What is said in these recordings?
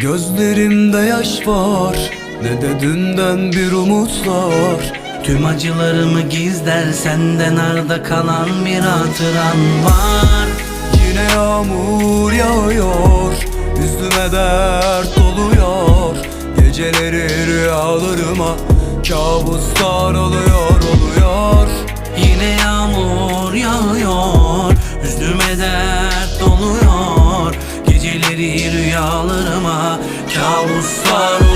Gözlerimde yaş var Ne de dünden bir umutlar Tüm acılarımı gizler senden arda kalan bir hatıran var? Yine yağmur yağıyor Üstüme dert doluyor Geceleri rüyalarıma Kabuslar oluyor oluyor. Yine yağmur yağıyor Üstüme dert doluyor rüyalarıma Kabuslar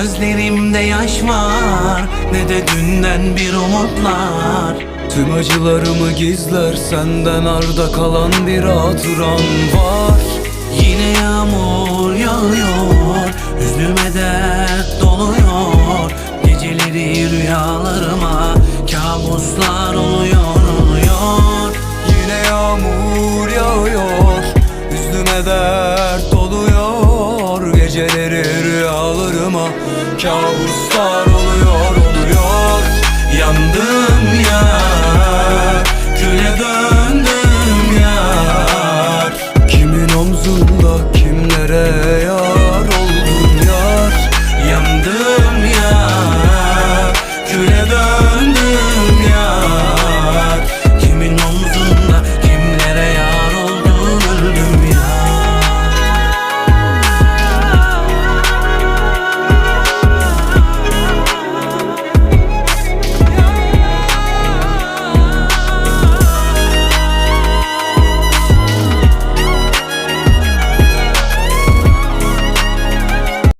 gözlerimde yaş var Ne de dünden bir umutlar. Tüm acılarımı gizler senden arda kalan bir hatıran var. Yine yağmur yağıyor Üstüme dert doluyor. Geceleri rüyalarıma Kabuslar oluyor oluyor. Yine yağmur yağıyor Üstüme dert doluyor. Geceleri Kabuslar